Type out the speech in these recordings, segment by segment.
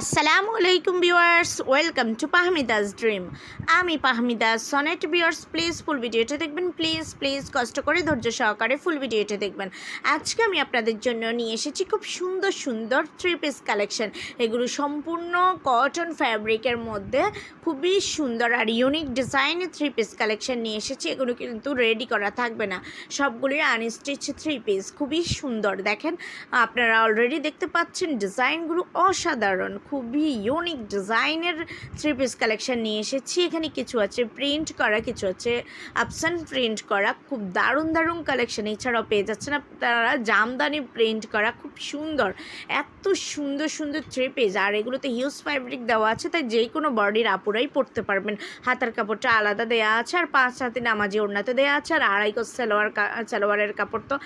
আসসালামু আলাইকুম viewers, welcome to Pahmidas dream. আমি Pahmidas Sonet viewers, please full ভিডিওটা দেখবেন, প্লিজ প্লিজ কষ্ট করে ধৈর্য সহকারে ফুল ভিডিওটা দেখবেন। আজকে আমি আপনাদের জন্য নিয়ে এসেছি খুব সুন্দর সুন্দর থ্রি পিস কালেকশন এগুলো সম্পূর্ণ কটন ফ্যাব্রিকের মধ্যে খুবই সুন্দর আর ইউনিক ডিজাইনের থ্রি পিস কালেকশন নিয়ে এসেছি। এগুলো কিন্তু রেডি করা থাকবে না। সবগুলোই আনস্টিচ থ্রি পিস খুবই সুন্দর। দেখেন, আপনারা অলরেডি দেখতে পাচ্ছেন ডিজাইনগুলো অসাধারণ। খুবই ইউনিক ডিজাইনের থ্রি পিস কালেকশন নিয়ে এসেছি। এখানে কিছু আছে প্রিন্ট করা, কিছু আছে আপসান প্রিন্ট করা। খুব দারুণ দারুণ কালেকশন এছাড়াও পেয়ে যাচ্ছেন আপনারা জামদানি প্রিন্ট করা। খুব সুন্দর, এত সুন্দর সুন্দর থ্রি পিস আর এগুলোতে হিউজ ফ্যাব্রিক দেওয়া আছে, তাই যে কোনো বডির আপুরাই পরতে পারবেন। হাতার কাপড়টা আলাদা দেওয়া আছে, আর পাঁচ হাতে নামাজি ওড়নাতে দেওয়া আছে, আর আড়াই গজ সালোয়ার সালোয়ারের কাপড় তো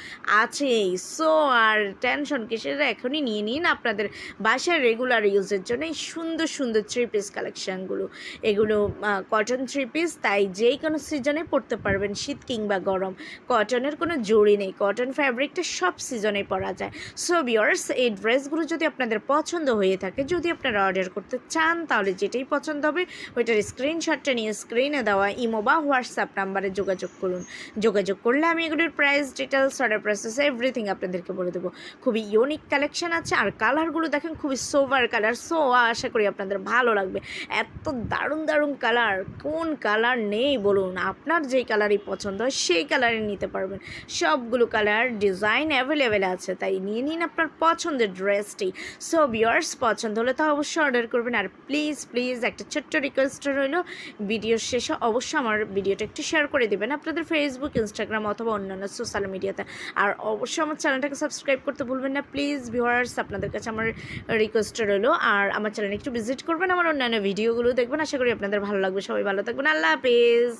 আছেই। সো আর টেনশন কিসের? এখনই নিয়ে নিন। আপনাদের বাসার রেগুলার ইউজের জন্য এই সুন্দর সুন্দর থ্রি পিস কালেকশানগুলো এগুলো কটন থ্রি পিস তাই যেই কোনো সিজনে পরতে পারবেন, শীত কিংবা গরম। কটনের কোনো জড়ি নেই কটন ফ্যাব্রিকটা সব সিজনে পরা যায়। সো বিয়ার্স এই ড্রেসগুলো যদি আপনাদের পছন্দ হয়ে থাকে, যদি আপনারা অর্ডার করতে চান, তাহলে যেটাই পছন্দ হবে, ওইটার স্ক্রিনশটটা নিয়ে স্ক্রিনে দেওয়া ইমো বা হোয়াটসঅ্যাপ নাম্বারে যোগাযোগ করুন। যোগাযোগ করলে আমি এগুলোর price details order process everything আপনাদেরকে বলে দেবো। খুবই ইউনিক কালেকশন আছে, আর কালারগুলো দেখেন, খুবই সোভার কালার সো আশা করি আপনাদের ভালো লাগবে। এত দারুণ দারুণ কালার কোন কালার নেই বলুন, আপনার যেই কালারই পছন্দ হয় সেই কালারে নিতে পারবেন। সবগুলো কালার ডিজাইন অ্যাভেলেবেল আছে, তাই নিয়ে নিন আপনার পছন্দের ড্রেসটি সো বিয়ার্স পছন্দ হলে তা অবশ্যই অর্ডার করবেন, আর প্লিজ প্লিজ একটা ছোট্ট রিকোয়েস্ট রইল ভিডিওর শেষে অবশ্যই আমার ভিডিওটা একটু শেয়ার করে দেবেন আপনাদের ফেসবুক ইনস্টাগ্রাম অথবা অন্যান্য সোশ্যাল মিডিয়াতে আর অবশ্যই আমার চ্যানেলটাকে সাবস্ক্রাইব করতে ভুলবেন না প্লিজ ভিউয়ার্স আপনাদের কাছে আমার রিকোয়েস্ট রইল আর আমার চ্যানেল একটু ভিজিট করবেন, আমার অন্যান্য ভিডিওগুলো দেখবেন। আশা করি আপনাদের ভালো লাগবে। সবাই ভালো থাকবেন। আল্লাহ হাফেজ।